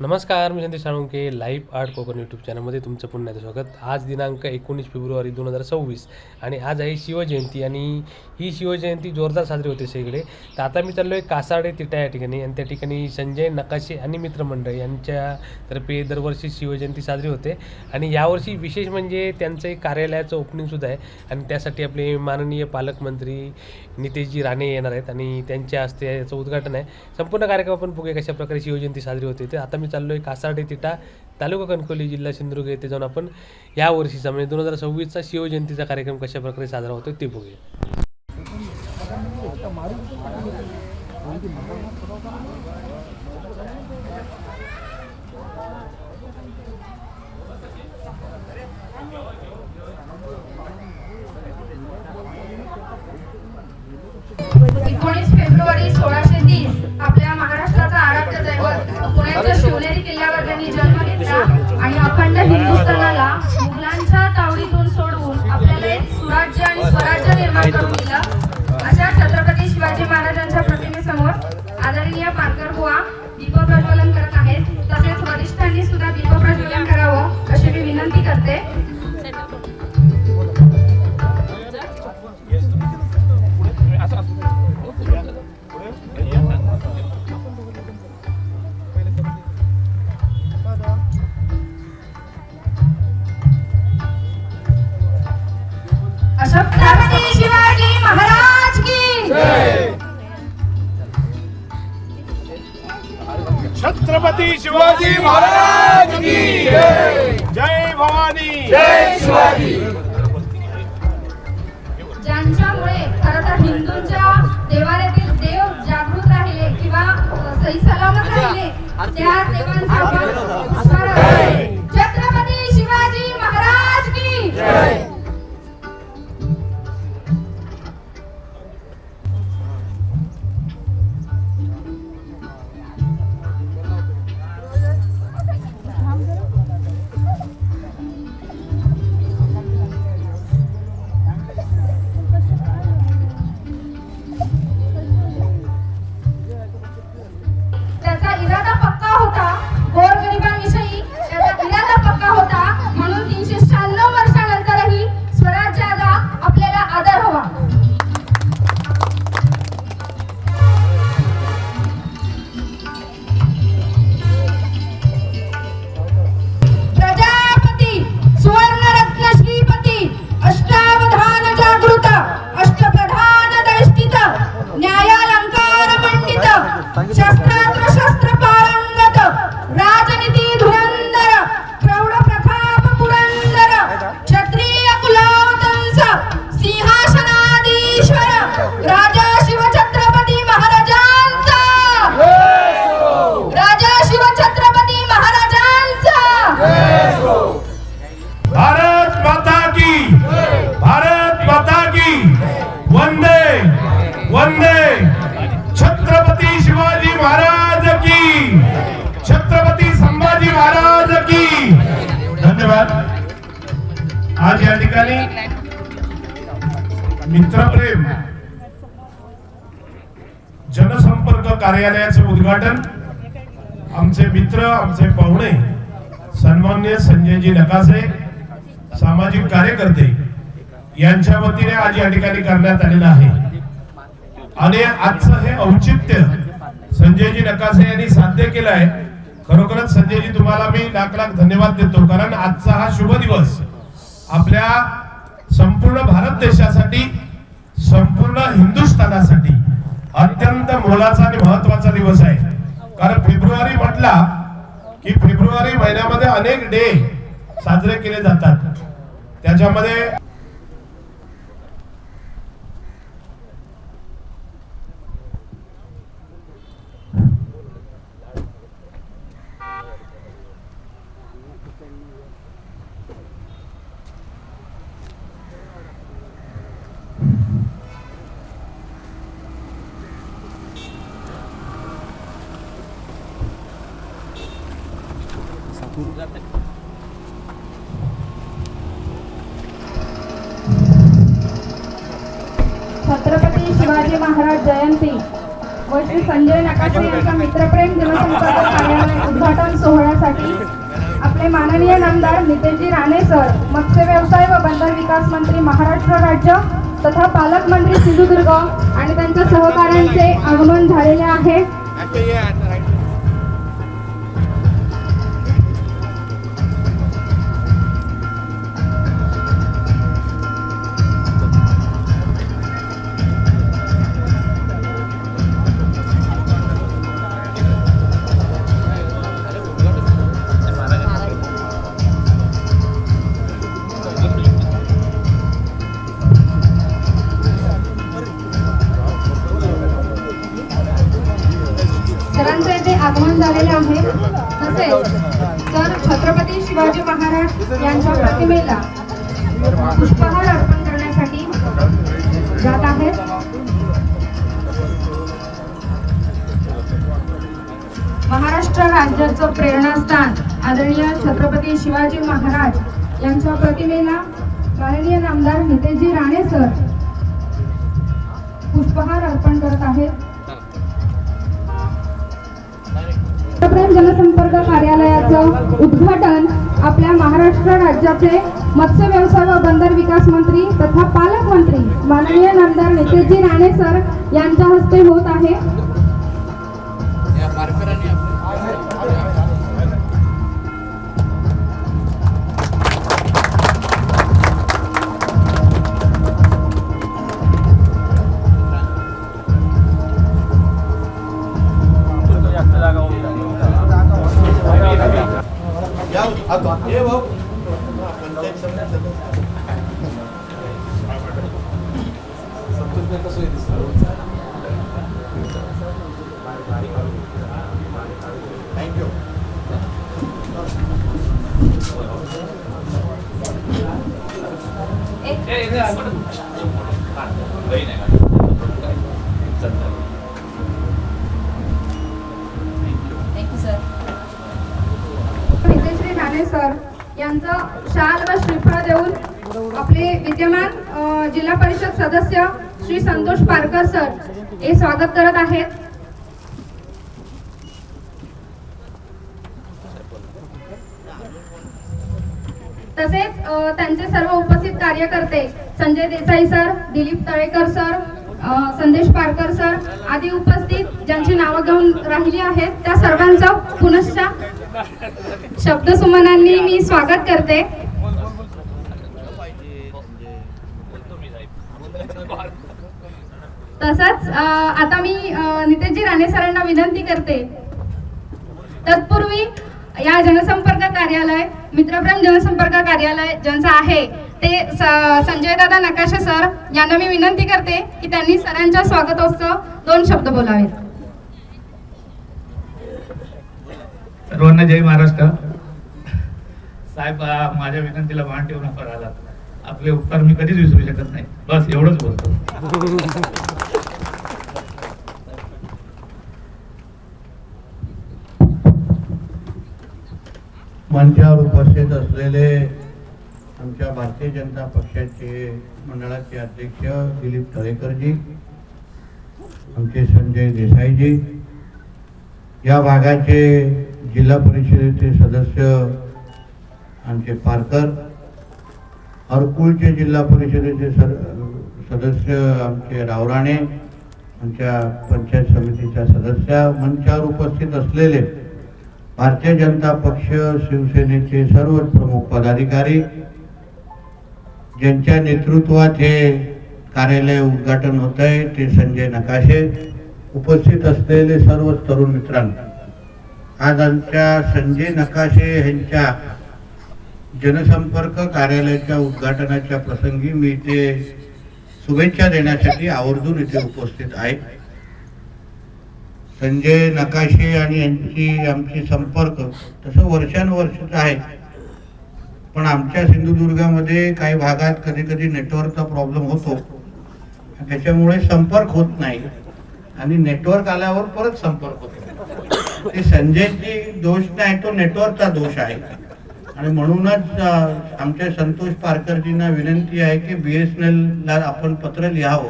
नमस्कार मी Sandesh Salunkhe live art Konkan YouTube चॅनलमध्ये तुमचं पुन्हा एकदा स्वागत. आज दिनांक एकोणीस फेब्रुवारी दोन हजार सव्वीस आणि आज आहे शिवजयंती आणि ही शिवजयंती जोरदार साजरी होते सगळे. तर आता मी चाललो आहे कासाडे तिटा या ठिकाणी आणि त्या ठिकाणी संजय नकाशे आणि मित्रमंडळ यांच्यातर्फे दरवर्षी शिवजयंती साजरी होते. आणि यावर्षी विशेष म्हणजे त्यांचं एक कार्यालयाचं ओपनिंगसुद्धा आहे आणि त्यासाठी आपले माननीय पालकमंत्री नितेशजी राणे येणार आहेत आणि त्यांच्या हस्ते याचं उद्घाटन आहे. संपूर्ण कार्यक्रम आपण बघूया कशा प्रकारे शिवजयंती साजरी होते. ते आता मी चाललो आहे कासार्डे तिटा तालुका कणकवली जिल्हा सिंधुदुर्ग येथे जाऊन आपण या वर्षीचा म्हणजे दोन हजार सव्वीसचा शिवजयंतीचा कार्यक्रम कशा प्रकारे साजरा होतो ते बघूया. निर्माण करून दिलं. अशा छत्रपती शिवाजी महाराजांच्या प्रतिमेसमोर आदरणीय पालकर बुवा दीप प्रज्वलन करत आहेत. तसेच वरिष्ठांनी सुद्धा दीप प्रज्वलन करावं अशी मी विनंती करते. छत्रपती शिवाजी महाराज की जय. भवानी. ज्यांच्यामुळे खरं तर हिंदूंच्या देवालयातील देव जागृत राहिले किंवा सही सलामत राहिले त्या देवांचा. छत्रपती शिवाजी महाराज की त्याचा या ठिकाणी मित्रप्रेम जनसंपर्क कार्यालयाचे उद्घाटन आमचे मित्र आमचे पाहुणे सन्मान्य संजयजी नकासे सामाजिक कार्यकर्ते यांच्या वतीने आज या ठिकाणी करण्यात आलेलं आहे. आणि आजचं हे औचित्य संजयजी नकासे यांनी साध्य केलं आहे खरोखरच संजयजी तुम्हाला मी लाख लाख धन्यवाद देतो कारण आजचा हा शुभ दिवस आपल्या संपूर्ण भारत देशासाठी संपूर्ण हिंदुस्थानासाठी अत्यंत मोलाचा आणि महत्त्वाचा दिवस आहे. कारण फेब्रुवारी म्हटला की फेब्रुवारी महिन्यामध्ये अनेक डे साजरे केले जातात. त्याच्यामध्ये शिवाजी महाराज जयंती. व श्री संजय नकाशे यांच्या मित्रप्रेम जनसंपर्क कार्यालय उद्घाटन सोहळ्यासाठी. आपले माननीय नामदार नितेजी राणे सर मत्स्य व्यवसाय व बंदर विकास मंत्री महाराष्ट्र राज्य तथा पालकमंत्री सिंधुदुर्ग आणि त्यांच्या सहकाऱ्यांचे आगमन झालेले आहे. शिवाजी महाराज यांच्या प्रतिमेला पुष्पहार अर्पण करण्यासाठी जात आहेत. महाराष्ट्र राज्याचं प्रेरणास्थान आदरणीय छत्रपती शिवाजी महाराज यांच्या प्रतिमेला माननीय नामदार नितेशजी राणे सर पुष्पहार अर्पण करत आहेत. प्रेम जनसंपर्क कार्यालयाचं उद्घाटन आपल्या महाराष्ट्र राज्याचे मत्स्य व्यवसाय व बंदर विकास मंत्री तथा पालकमंत्री माननीय नामदार नितेशजी राणे सर यांच्या हस्ते होत आहे. यांचं शाल व श्रीफळ देऊन आपले विद्यमान जिल्हा परिषद सदस्य श्री संतोष पारकर सर हे स्वागत करत आहेत. तसेच त्यांचे सर्व उपस्थित कार्यकर्ते Sanjay Desai sir Dilip Talekar sir Sandesh Parkar sir आदी उपस्थित ज्यांची नावं घेऊन राहिली आहेत त्या सर्वांचं पुनश्च शब्दसुमनांनी मी स्वागत करते. तसंच आता मी नितेशजी राणे सरांना विनंती करते. तत्पूर्वी या जनसंपर्क कार्यालय मित्रप्रेम जनसंपर्क कार्यालय ज्यांचं आहे ते संजय दादा नकाशे सर यांना मी विनंती करते की त्यांनी सरांच्या स्वागतोत्सव दोन शब्द बोलावेत. सर्वांना जय महाराष्ट्र. साहेब माझ्या विनंतीला मान ठेवून आपण आलात आपले उपकार मी कधीच विसरू शकत नाही. बस एवढंच बोलतो. मंचावर उपस्थित असलेले आमच्या भारतीय जनता पक्षाचे मंडळाचे अध्यक्ष दिलीप तळेकरजी आमचे संजय देसाईजी या भागाचे जिल्हा परिषदेचे सदस्य आमचे पारकर अरकुळचे जिल्हा परिषदेचे सर सदस्य आमचे रावराणे आमच्या पंचायत समितीच्या सदस्या मंचावर उपस्थित असलेले भारतीय जनता पक्ष शिवसेनेचे सर्व प्रमुख पदाधिकारी ज्यांच्या नेतृत्वात हे कार्यालय उद्घाटन होत आहे ते संजय नकाशे उपस्थित असलेले सर्व तरुण मित्रांनो. आज आमच्या संजय नकाशे यांच्या जनसंपर्क कार्यालयाच्या उद्घाटनाच्या प्रसंगी मी इथे शुभेच्छा देण्यासाठी आवर्जून इथे उपस्थित आहे. संजय नकाशे आणि यांची आमची संपर्क तसं वर्षानुवर्षच आहे. पण आमच्या सिंधुदुर्गामध्ये काही भागात कधी कधी नेटवर्कचा प्रॉब्लेम होतो. त्याच्यामुळे संपर्क होत नाही. आणि नेटवर्क आल्यावर परत संपर्क होतो. ते संजयची दोष नाही तो नेटवर्कचा दोष आहे. आणि म्हणूनच आमच्या संतोष पारकरजींना विनंती आहे की बी एस एन एलला आपण पत्र लिहावं.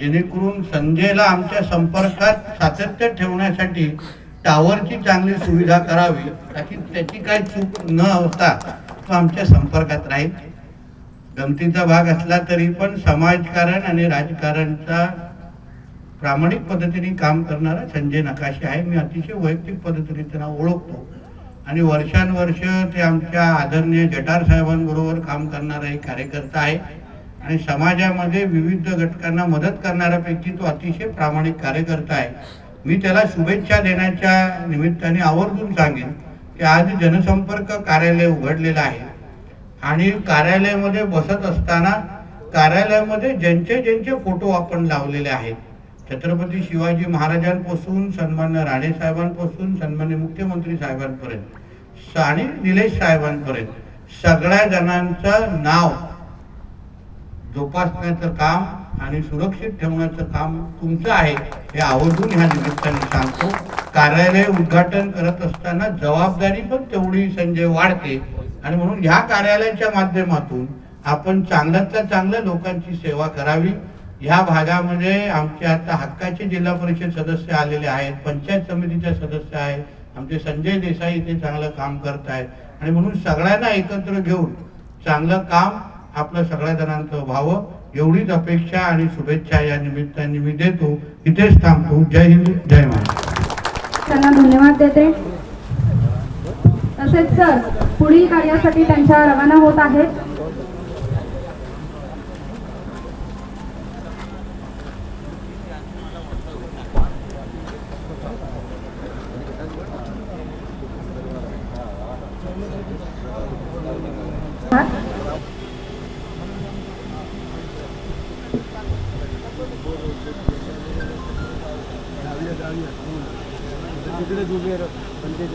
जेणेकरून संजयला आमच्या संपर्कात सातत्य ठेवण्यासाठी टावरची चांगली सुविधा करावी ताकी त्याची काही चूक न होता तो आमच्या संपर्कात राहील. गमतीचा भाग असला तरी पण समाजकारण आणि राजकारणचा प्रामाणिक पद्धतीने काम करणारा संजय नकाशे आहे. मी अतिशय वैयक्तिक पद्धतीने त्यांना ओळखतो. आणि वर्षानुवर्ष ते आमच्या आदरणीय जटार साहेबांबरोबर काम करणारा एक कार्यकर्ता आहे. आणि समाजामध्ये विविध घटकांना मदत करणाऱ्यापैकी तो अतिशय प्रामाणिक कार्यकर्ता आहे. मी त्याला शुभेच्छा देण्याच्या निमित्ताने आवर्जून सांगेन की आज जनसंपर्क कार्यालय उघडलेलं आहे. आणि कार्यालयामध्ये बसत असताना कार्यालयामध्ये ज्यांचे ज्यांचे फोटो आपण लावलेले आहेत छत्रपती शिवाजी महाराजांपासून सन्मान्य राणे साहेबांपासून सन्मान्य मुख्यमंत्री साहेबांपर्यंत स- आणि निलेश साहेबांपर्यंत सगळ्या जणांचं नाव जोपासण्याचं काम आणि सुरक्षित ठेवण्याचं काम तुमचं आहे हे आवर्जून ह्या निमित्ताने सांगतो. कार्यालय उद्घाटन करत असताना जबाबदारी पण तेवढी संजय वाढते. आणि म्हणून ह्या कार्यालयाच्या माध्यमातून आपण चांगल्यातल्या चांगल्या लोकांची सेवा करावी. ह्या भागामध्ये आमचे आता हक्काचे जिल्हा परिषद सदस्य आलेले आहेत पंचायत समितीचे सदस्य आहेत आमचे संजय देसाई इथे चांगलं काम करत आहेत. आणि म्हणून सगळ्यांना एकत्र घेऊन चांगलं काम आपलं सगळ्या जणांचं व्हावं. एवढीच अपेक्षा आणि शुभेच्छा या निमित्ताने मी देतो. इथेच थांबतो. जय हिंद जय महाराष्ट्र. त्यांना धन्यवाद देते. तसेच सर पुढील कार्यासाठी त्यांच्या रवाना होत आहेत.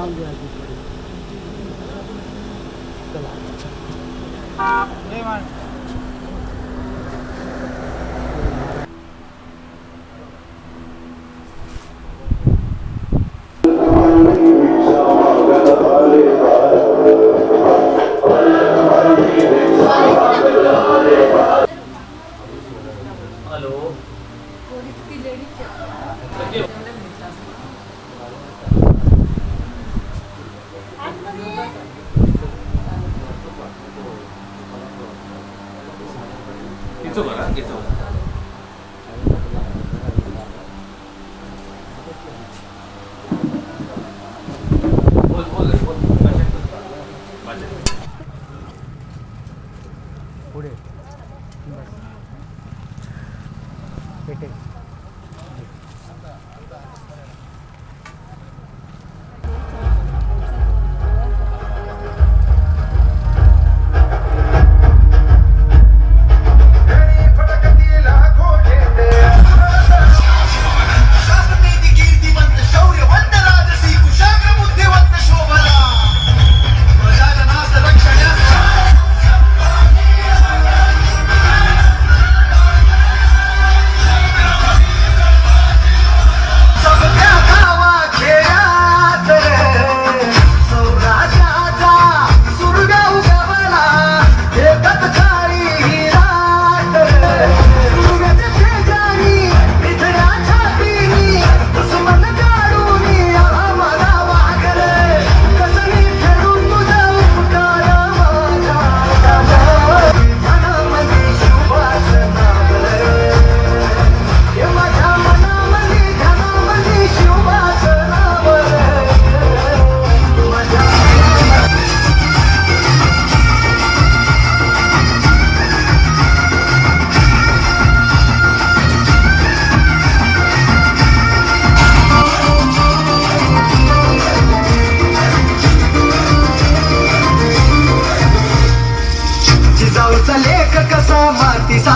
down there.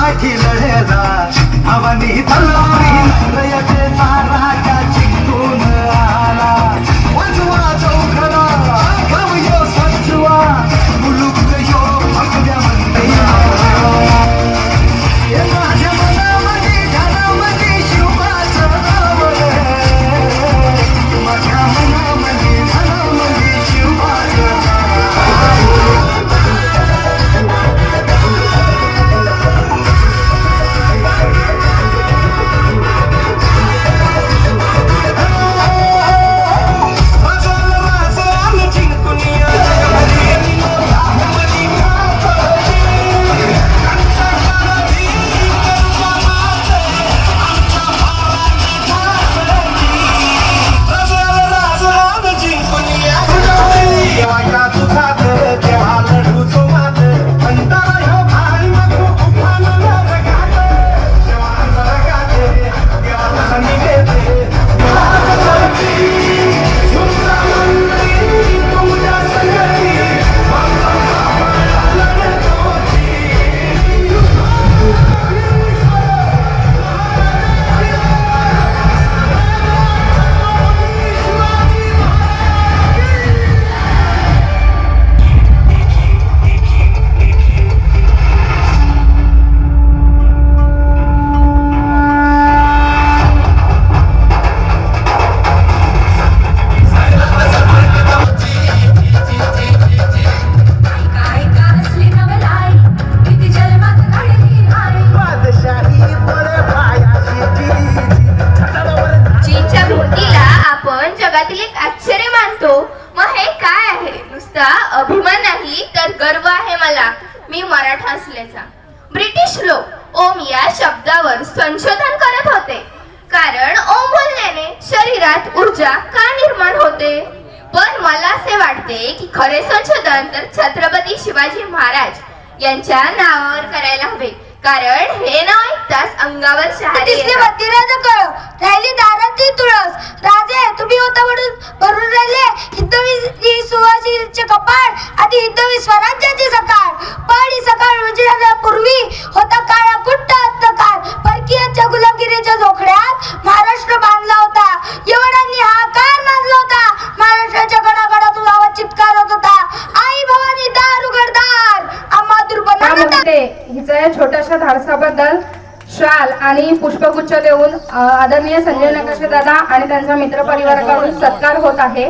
ನಾಕಿಲಳೆದ ಅವನಿ ತಲ್ಲೋರಿ ತಾರಾ तर छत्रपती शिवाजी महाराज यांच्या नावावर करायला हवे. कारण हे नाव ऐकताच अंगावर शहारे दिसली कळ राहिली दारातली तुळस. राजे तुम्ही होता म्हणून भरून राहिले. हिंदवी सुवासीचे कपाळ आधी हिंदवी स्वराज्याची सकाळ. पण ही सकाळ उजेडण्यापूर्वी होता काळा कुट्ट अंधकार. परकीयांच्या गुलामगिरीच्या झोकड्यात महाराष्ट्र बांधला होता. यवनांनी हा कार मानला होता. महाराष्ट्राच्या गणागणातून आवाज चित्कार होत होता. आई भवानी दार उघडदार आम्हा दुर्बल हिच्या या छोट्याशा धाडसाबद्दल शाल आणि पुष्पगुच्छ देऊन आदरणीय संजय नकाशे दादा आणि त्यांच्या मित्रपरिवाराकडून सत्कार होत आहे.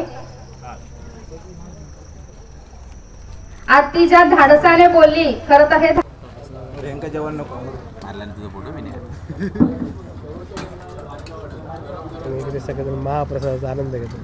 आज ती ज्या धाडसाने बोलली खरं तर हे प्रियंका जेवण नको. मारल्याने तुझा फोटो मी नाही आणि इकडे सगळेजण महाप्रसादाचा आनंद घेतो.